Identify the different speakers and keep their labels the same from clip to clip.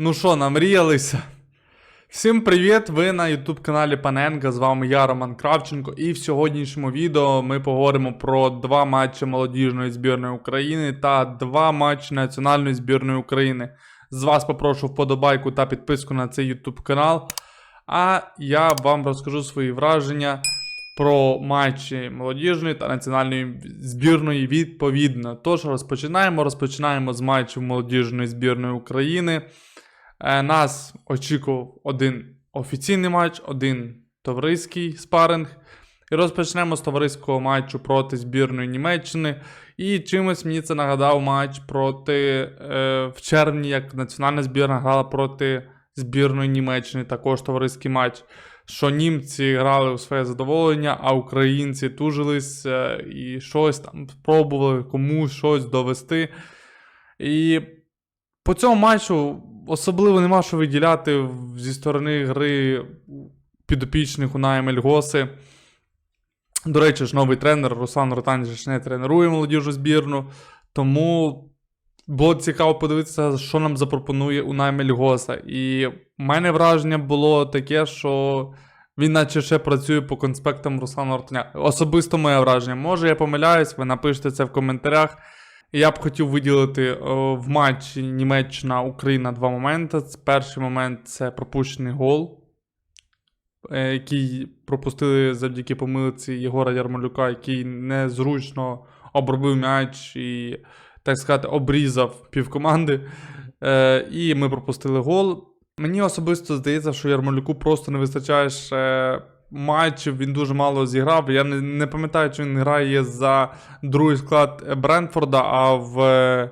Speaker 1: Ну що, намріялися? Всім привіт! Ви на YouTube каналі Паненка. З вами я, Роман Кравченко. І в сьогоднішньому відео ми поговоримо про два матчі молодіжної збірної України та два матчі національної збірної України. З вас попрошу вподобайку та підписку на цей YouTube канал. А я вам розкажу свої враження про матчі молодіжної та національної збірної відповідно. Тож розпочинаємо. Розпочинаємо з матчів молодіжної збірної України. Е, Нас очікував один офіційний матч, один товариський спаринг. І розпочнемо з товариського матчу проти збірної Німеччини. І чимось мені це нагадав матч проти е, в червні, як національна збірна грала проти збірної Німеччини, також товариський матч. Що німці грали у своє задоволення, а українці тужились е, і щось там спробували комусь щось довести. І по цьому матчу особливо нема що виділяти зі сторони гри підопічних Уная Мельгоси. До речі, ж новий тренер Руслан ж не тренує молодіжну збірну. Тому було цікаво подивитися, що нам запропонує Унай Мельгоса. І в мене враження було таке, що він наче ще працює по конспектам Руслана Ротаня. Особисто моє враження. Може, я помиляюсь, ви напишете це в коментарях. Я б хотів виділити в матчі Німеччина-Україна два моменти. Перший момент це пропущений гол, е, який пропустили завдяки помилці Єгора Ярмолюка, який незручно обробив м'яч і, так сказати, обрізав півкоманди. Е, і ми пропустили гол. Мені особисто здається, що Ярмолюку просто не вистачає ще матчів, він дуже мало зіграв. Я не, не пам'ятаю, чи він грає за другий склад Брентфорда, а в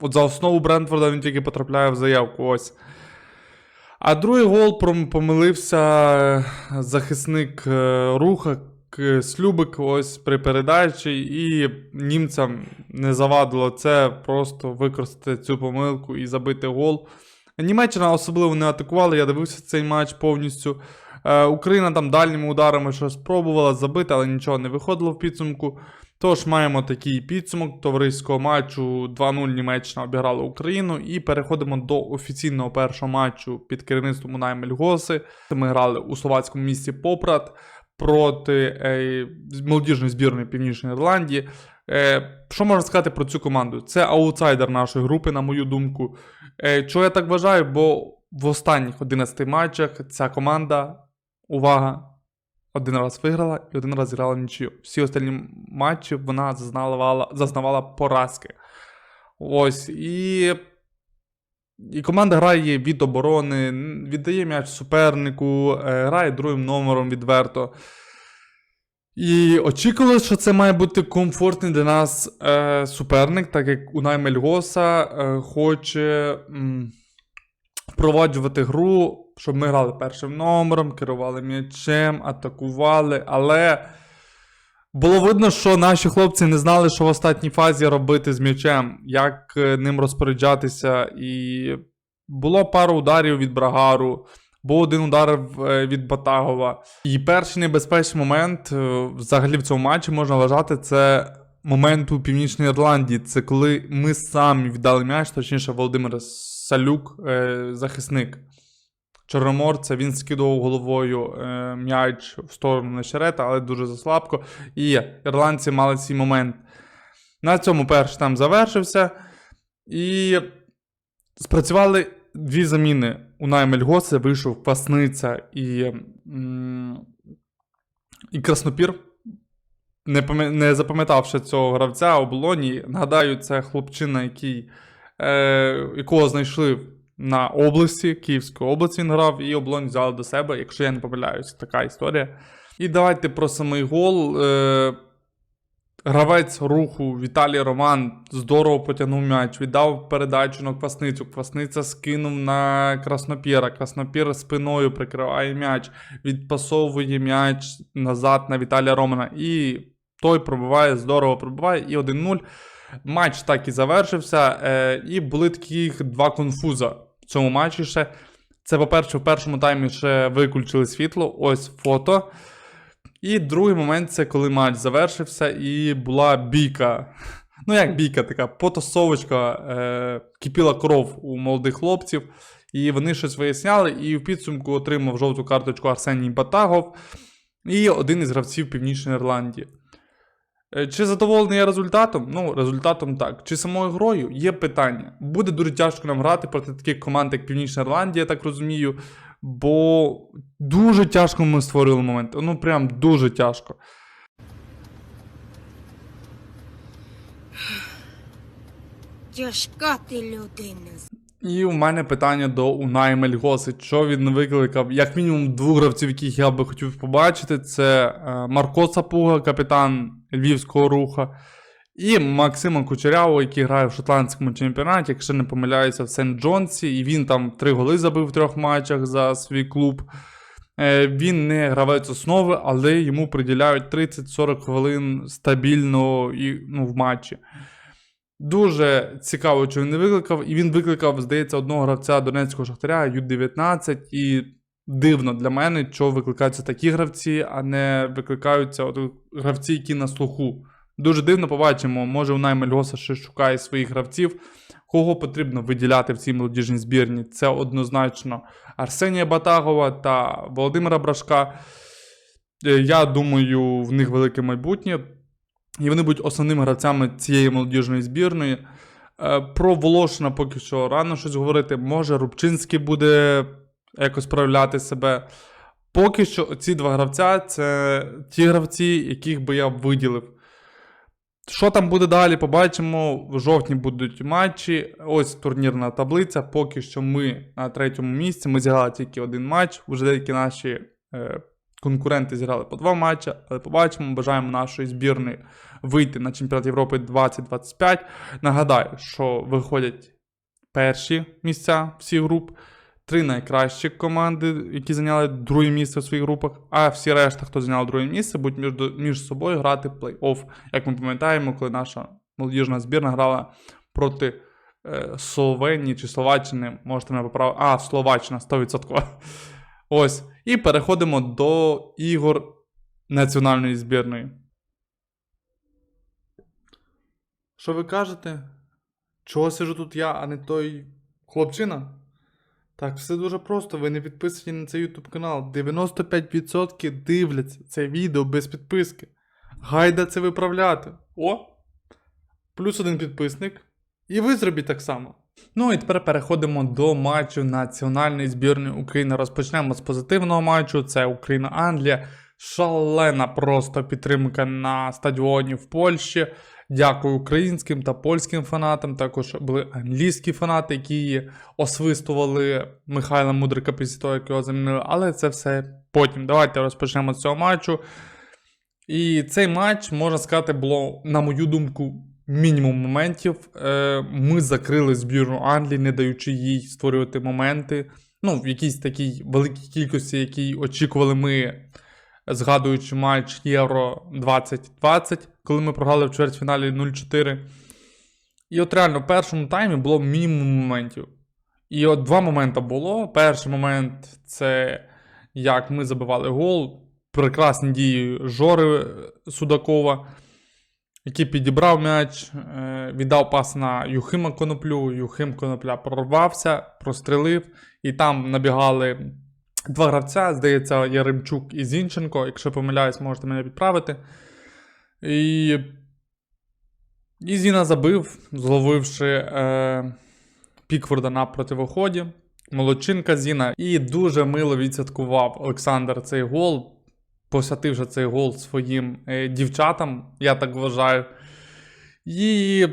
Speaker 1: от за основу Брентфорда він тільки потрапляє в заявку. Ось. А другий гол помилився е, захисник е, руха Слюбик ось при передачі, і німцям не завадило це просто використати цю помилку і забити гол. Німеччина особливо не атакувала, я дивився цей матч повністю. Е, Україна там дальніми ударами щось спробувала забити, але нічого не виходило в підсумку. Тож маємо такий підсумок товариського матчу 2-0 Німеччина обіграла Україну. І переходимо до офіційного першого матчу під керівництвом Унай Мельгоси. Ми грали у словацькому місті Попрат проти е, молодіжної збірної Північної Ірландії. Е, що можна сказати про цю команду? Це аутсайдер нашої групи, на мою думку. Чого я так вважаю? Бо в останніх 11 матчах ця команда, увага, один раз виграла і один раз зіграла нічию. Всі останні матчі вона зазнавала, зазнавала поразки. Ось. І, і команда грає від оборони, віддає м'яч супернику, е, грає другим номером відверто. І очікували, що це має бути комфортний для нас е, суперник, так як Унай Мельгоса е, хоче м, впроваджувати гру, щоб ми грали першим номером, керували м'ячем, атакували, але було видно, що наші хлопці не знали, що в останній фазі робити з м'ячем, як е, ним розпоряджатися. І було пару ударів від Брагару. Був один удар е, від Батагова. І перший небезпечний момент е, взагалі в цьому матчі можна вважати це момент у Північній Ірландії. Це коли ми самі віддали м'яч, точніше, Володимир Салюк, захисник Чорноморця. Він скидував головою е, м'яч в сторону Нещерета, але дуже заслабко. І ірландці мали свій момент. На цьому перший там завершився. І спрацювали дві заміни. Унай Мельгосе вийшов Квасниця і, і Краснопір. Не, не запам'ятавши цього гравця оболоні, нагадаю, це хлопчина, який, е, якого знайшли на області, Київської області він грав, і облонь взяли до себе, якщо я не помиляюсь, така історія. І давайте про самий гол. Е, Гравець руху Віталій Роман здорово потягнув м'яч, віддав передачу на Квасницю. Квасниця скинув на Краснопіра. Краснопір спиною прикриває м'яч, відпасовує м'яч назад на Віталія Романа. І той пробиває, здорово пробиває. І 1-0. Матч так і завершився. Е, і були таких два конфуза цьому матчі ще. Це, по-перше, в першому таймі ще виключили світло. Ось фото. І другий момент це коли матч завершився, і була бійка. Ну, як бійка, така потасовочка, е, кипіла кров у молодих хлопців. І вони щось виясняли, і в підсумку отримав жовту карточку Арсеній Батагов і один із гравців Північної Ірландії. Е, Чи задоволений я результатом? Ну, результатом так. Чи самою грою? Є питання. Буде дуже тяжко нам грати проти таких команд, як Північна Ірландія, я так розумію. Бо дуже тяжко ми створили момент. Ну, прям дуже тяжко.
Speaker 2: Тяжка ти людина.
Speaker 1: І у мене питання до Унай Мельгоси. Що він викликав? Як мінімум двох гравців, яких я би хотів побачити, це е, Марко Сапуга, капітан Львівського руха, і Максима Кучерявого, який грає в шотландському чемпіонаті, якщо не помиляюся, в Сент Джонсі, і він там три голи забив в трьох матчах за свій клуб. Е, Він не гравець основи, але йому приділяють 30-40 хвилин стабільно і, ну, в матчі. Дуже цікаво, що він не викликав. І він викликав, здається, одного гравця Донецького Шахтаря, Ю-19. І дивно для мене, що викликаються такі гравці, а не викликаються от гравці, які на слуху. Дуже дивно побачимо, може у Наймельгоса ще шукає своїх гравців. Кого потрібно виділяти в цій молодіжній збірні? Це однозначно Арсенія Батагова та Володимира Брашка. Е, Я думаю, в них велике майбутнє. І вони будуть основними гравцями цієї молодіжної збірної. Е, Про Волошина поки що рано щось говорити. Може, Рубчинський буде якось проявляти себе. Поки що ці два гравця це ті гравці, яких би я виділив. Що там буде далі, побачимо. В жовтні будуть матчі. Ось турнірна таблиця. Поки що ми на третьому місці. Ми зіграли тільки один матч. Вже деякі наші е, конкуренти зіграли по два матчі, але побачимо. Бажаємо нашої збірної вийти на чемпіонат Європи 2025. Нагадаю, що виходять перші місця всіх груп. Три найкращі команди, які зайняли друге місце в своїх групах, а всі решта, хто зайняв друге місце, будуть між, між собою грати плей-офф. Як ми пам'ятаємо, коли наша молодіжна збірна грала проти е, Словенії чи Словаччини, можете мене поправити. А, Словаччина 100%. Ось. І переходимо до ігор національної збірної. Що ви кажете? Чого сижу тут я, а не той хлопчина? Так, все дуже просто. Ви не підписані на цей YouTube канал. 95% дивляться це відео без підписки. Гайда це виправляти. О! Плюс один підписник. І ви зробіть так само. Ну і тепер переходимо до матчу національної збірної України. Розпочнемо з позитивного матчу. Це Україна-Англія. Шалена просто підтримка на стадіоні в Польщі. Дякую українським та польським фанатам. Також були англійські фанати, які освистували Михайла Мудрика після того, як його замінили. Але це все потім. Давайте розпочнемо з цього матчу. І цей матч, можна сказати, було, на мою думку, мінімум моментів. Е, Ми закрили збірну Англії, не даючи їй створювати моменти. Ну, в якійсь такій великій кількості, якій очікували ми, згадуючи матч Євро 2020, коли ми програли в чвертьфіналі 0-4. І от реально в першому таймі було мінімум моментів. І от два моменти було. Перший момент це як ми забивали гол. Прекрасні дії Жори Судакова, який підібрав м'яч, е, віддав пас на Юхима Коноплю. Юхим Конопля прорвався, прострелив, і там набігали два гравця, здається, Яремчук і Зінченко. Якщо помиляюсь, можете мене підправити. І, і Зіна забив, зловивши е, Пікфорда на противоході. Молодчинка Зіна. І дуже мило відсвяткував Олександр цей гол, посвятивши цей гол своїм е, дівчатам, я так вважаю. І,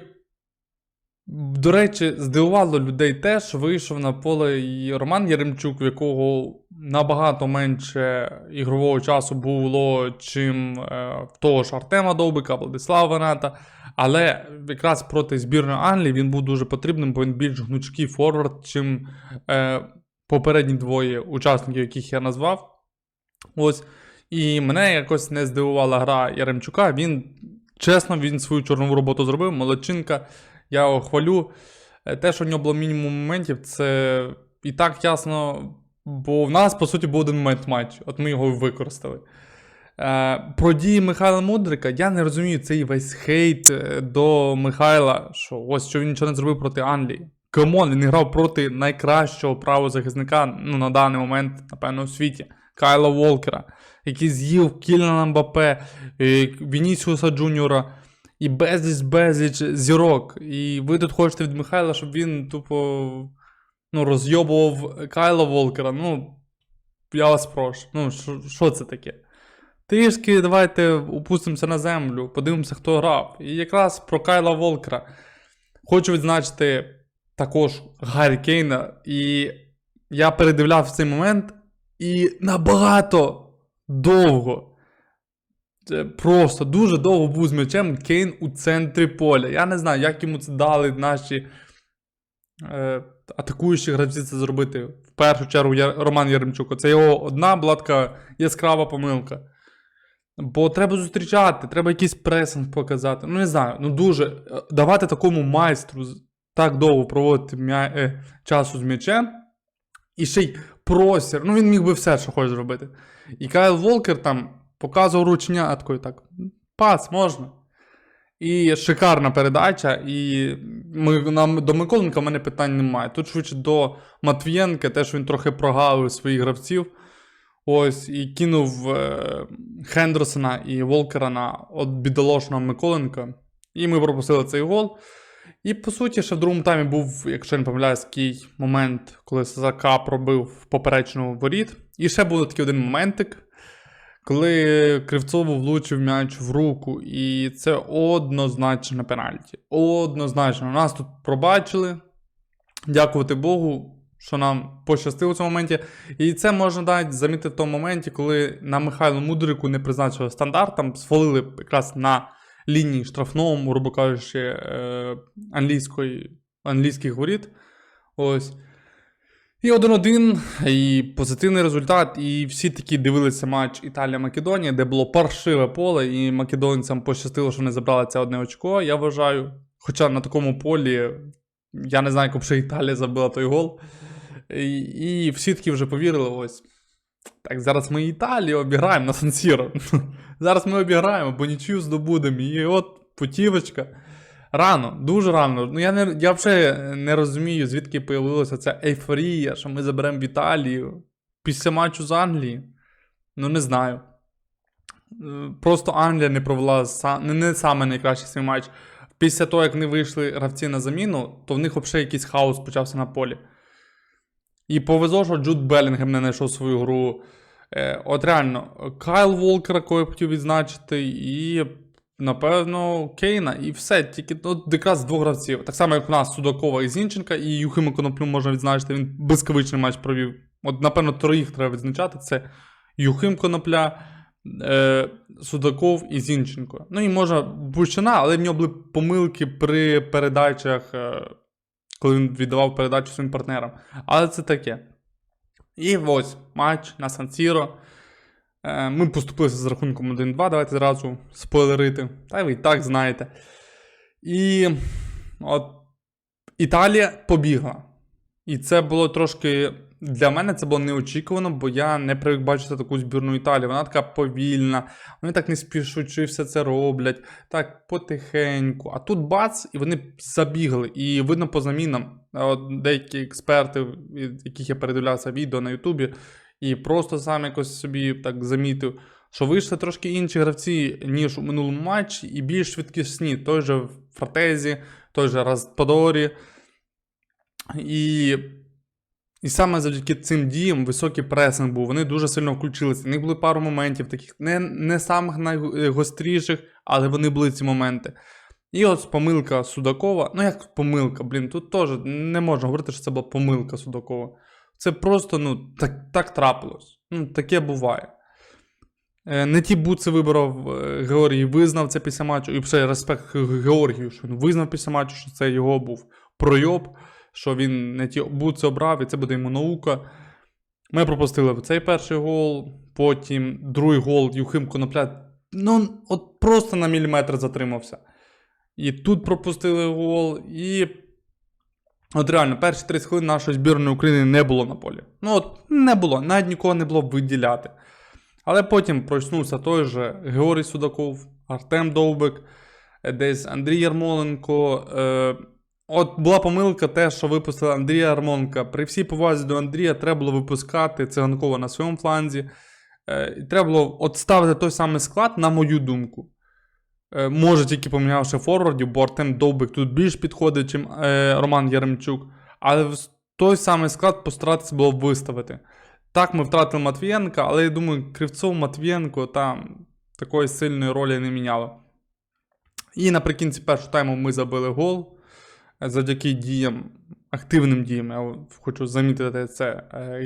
Speaker 1: до речі, здивувало людей теж, вийшов на поле і Роман Яремчук, в якого набагато менше ігрового часу було, чим е, того ж Артема Довбика, Владислава Ваната. Але якраз проти збірної Англії він був дуже потрібним, бо він більш гнучкий форвард, чим е, попередні двоє учасників, яких я назвав. Ось. І мене якось не здивувала гра Яремчука. Він, чесно, він свою чорнову роботу зробив. Молодчинка, я його хвалю. Е, Те, що в нього було мінімум моментів, це і так ясно, бо в нас, по суті, був один момент матч. От ми його використали. Е, Про дії Михайла Мудрика я не розумію цей весь хейт е, до Михайла, що ось що він нічого не зробив проти Англії. камон, він грав проти найкращого правозахисника ну, на даний момент, напевно, у світі. Кайла Волкера, який з'їв Кіліана Мбапе, Вінісіуса Джуніора і безліч безліч зірок. І ви тут хочете від Михайла, щоб він тупо ну, розйобував Кайла Волкера. Ну, я вас прошу. Ну, що це таке? Трішки давайте опустимося на землю, подивимося, хто грав. І якраз про Кайла Волкера. Хочу відзначити також Гаррі Кейна. І я передивляв цей момент, і набагато довго. Це просто дуже довго був з м'ячем Кейн у центрі поля. Я не знаю, як йому це дали наші е, атакуючі гравці це зробити. В першу чергу Я- Роман Яремчук. Це його одна була така яскрава помилка. Бо треба зустрічати, треба якийсь пресинг показати. Ну, не знаю, ну дуже е, давати такому майстру так довго проводити м'я... е, часу з м'ячем. І ще й простір. Ну, він міг би все, що хоче зробити. І Кайл Волкер там показував ручня, такий так. Пас, можна. І шикарна передача. І ми, нам, до Миколенка в мене питань немає. Тут швидше до Матвієнка, теж він трохи прогавив своїх гравців. Ось, і кинув е, Хендерсона і Волкера на от бідолошного Миколенка. І ми пропустили цей гол. І по суті, ще в другому таймі був, якщо я не помиляюсь, такий момент, коли Сака пробив поперечну воріт. І ще був такий один моментик, коли Кривцову влучив м'яч в руку. І це однозначно пенальті. Однозначно. Нас тут пробачили. Дякувати Богу, що нам пощастило в цьому моменті. І це можна навіть замітити в тому моменті, коли на Михайлу Мудрику не призначили стандарт, там свалили якраз на лінії штрафного, грубо кажучи, е, англійської, англійських воріт. Ось. І 1-1, і позитивний результат. І всі такі дивилися матч Італія-Македонія, де було паршиве поле, і македонцям пощастило, що вони забрали це одне очко, я вважаю. Хоча на такому полі я не знаю, як Італія забила той гол. І, і всі таки вже повірили, ось. Так, зараз ми Італію обіграємо на Сан-Сіро. Зараз ми обіграємо, бо нічию здобудемо. І от путівочка. Рано, дуже рано. Ну я не я взагалі не розумію, звідки появилася ця ейфорія, що ми заберемо в Італію після матчу з Англії. Ну, не знаю. Просто Англія не провела не, не саме найкращий свій матч. Після того, як не вийшли гравці на заміну, то в них взагалі якийсь хаос почався на полі. І повезло, що Джуд Белінгем не знайшов свою гру. Е, от реально, Кайл Волкера, якого я хотів відзначити, і, напевно, Кейна, і все. Тільки от якраз двох гравців. Так само, як у нас Судакова і Зінченка, і Юхима Коноплю можна відзначити, він блискавичний матч провів. От, напевно, троїх треба відзначати: це Юхим Конопля, е, Судаков і Зінченко. Ну і може Бущина, але в нього були помилки при передачах, е, коли він віддавав передачу своїм партнерам. Але це таке. І ось матч на Сан-Сіро. Е, Ми поступилися з рахунком 1-2. Давайте зразу спойлерити. Та ви і так знаєте. І от Італія побігла. І це було трошки. Для мене це було неочікувано, бо я не привик бачити таку збірну Італії. Вона така повільна, вони так не спішучи все це роблять, так потихеньку. А тут бац, і вони забігли. І видно по замінам. От деякі експерти, від яких я передивлявся відео на Ютубі, і просто сам якось собі так замітив, що вийшли трошки інші гравці, ніж у минулому матчі, і більш швидкісні. Той же Фратезі, той же Распадорі. І і саме завдяки цим діям високий пресинг був. Вони дуже сильно включилися. У них були пару моментів, таких не, не самих найгостріших, але вони були ці моменти. І от помилка Судакова. Ну, як помилка, блін, тут теж не можна говорити, що це була помилка Судакова. Це просто, ну, так, так трапилось. Ну, таке буває. Е, Не ті буци вибрав е, Георгій, визнав це після матчу. І все, респект Георгію, що він визнав після матчу, що це його був пройоб, що він не ті буци обрав, і це буде йому наука. Ми пропустили цей перший гол, потім другий гол Юхим Конопля. Ну, от просто на міліметр затримався. І тут пропустили гол, і. От реально, перші 30 хвилин нашої збірної України не було на полі. Ну, от не було, навіть нікого не було виділяти. Але потім проснувся той же Георгій Судаков, Артем Довбик, десь Андрій Ярмоленко, е, От була помилка те, що випустили Андрія Армонка. При всій повазі до Андрія треба було випускати циганкова на своєму фланзі. Е, треба було от ставити той самий склад, на мою думку. Е, може, тільки помінявши форвардів, бо Артем Довбик тут більш підходить, чим е, Роман Яремчук. Але той самий склад постаратися було виставити. Так, ми втратили Матвієнка, але я думаю, Кривцов Матвієнко там такої сильної ролі не міняло. І наприкінці першого тайму ми забили гол. Е, Завдяки діям, активним діям, я хочу замітити це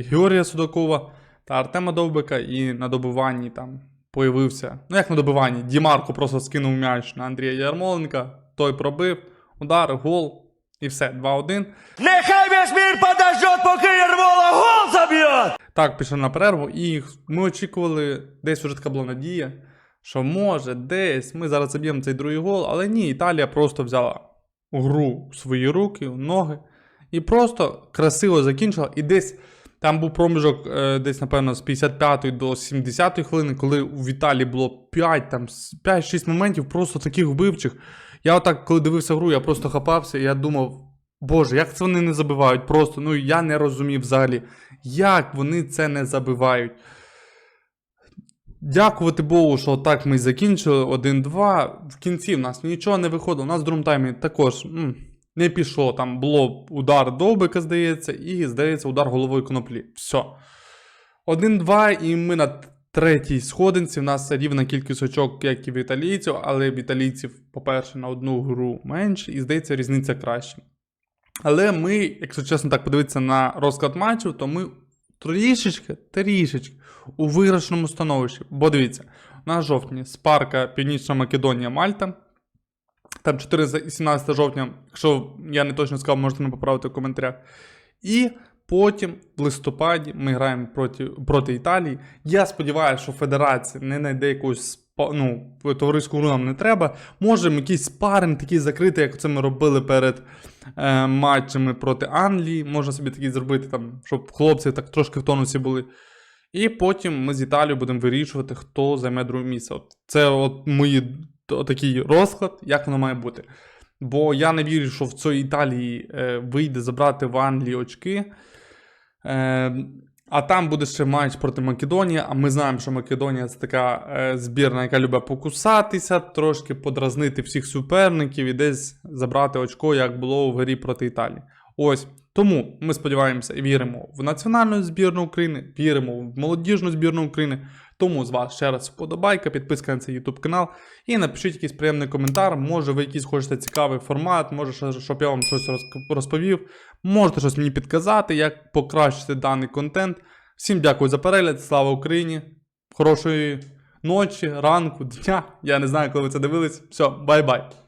Speaker 1: Георгія Судакова та Артема Довбика, і на добиванні там появився. Ну, як на добиванні, Дімарко просто скинув м'яч на Андрія Ярмоленка, той пробив, удар, гол, і все, 2-1.
Speaker 2: Нехай весь мир подождет, поки Ермола гол забьет!
Speaker 1: Так, пішов на перерву, і ми очікували, десь вже така була надія, що може, десь ми зараз заб'ємо цей другий гол, але ні, Італія просто взяла гру в свої руки, в ноги, і просто красиво закінчила. І десь там був проміжок, е, десь, напевно, з 55 до 70 хвилини, коли в Італії було 5, там, 5-6 моментів, просто таких вбивчих. Я отак, коли дивився гру, я просто хапався, і я думав. Боже, як це вони не забивають? Просто ну я не розумів взагалі, як вони це не забивають. Дякувати Богу, що так ми закінчили 1-2. В кінці в нас нічого не виходило. У нас в другому таймі також м, не пішло. Там було удар довбика, здається, і, здається, удар головою коноплі. Все. 1-2, і ми на третій сходинці. У нас рівна кількість очок, як і в італійців, але в італійців, по-перше, на одну гру менше, і здається, різниця краще. Але ми, якщо чесно так подивитися на розклад матчів, то ми трішечки, трішечки у виграшному становищі. Бо дивіться, на жовтні Спарка, Північна Македонія, Мальта. Там 4 17 жовтня, якщо я не точно сказав, можете мене поправити в коментарях. І потім в листопаді ми граємо проти, проти Італії. Я сподіваюся, що Федерація не знайде якусь ну, товариську гру нам не треба. Можемо якийсь спаринг такий закритий, як це ми робили перед е, матчами проти Англії. Можна собі такий зробити, там, щоб хлопці так трошки в тонусі були. І потім ми з Італією будемо вирішувати, хто займе друге місце. От це от мої такий розклад, як воно має бути. Бо я не вірю, що в цій Італії е, вийде забрати в Англії очки. Е, а там буде ще матч проти Македонії. А ми знаємо, що Македонія це така е, збірна, яка любить покусатися, трошки подразнити всіх суперників і десь забрати очко, як було в грі проти Італії. Ось тому ми сподіваємося і віримо в національну збірну України, віримо в молодіжну збірну України. Тому з вас ще раз вподобайка, підписка на цей YouTube канал і напишіть якийсь приємний коментар. Може, ви якийсь хочете цікавий формат, може, щоб я вам щось розповів. Можете щось мені підказати, як покращити даний контент. Всім дякую за перегляд, слава Україні! Хорошої ночі, ранку, дня. Я не знаю, коли ви це дивились. Все, бай-бай.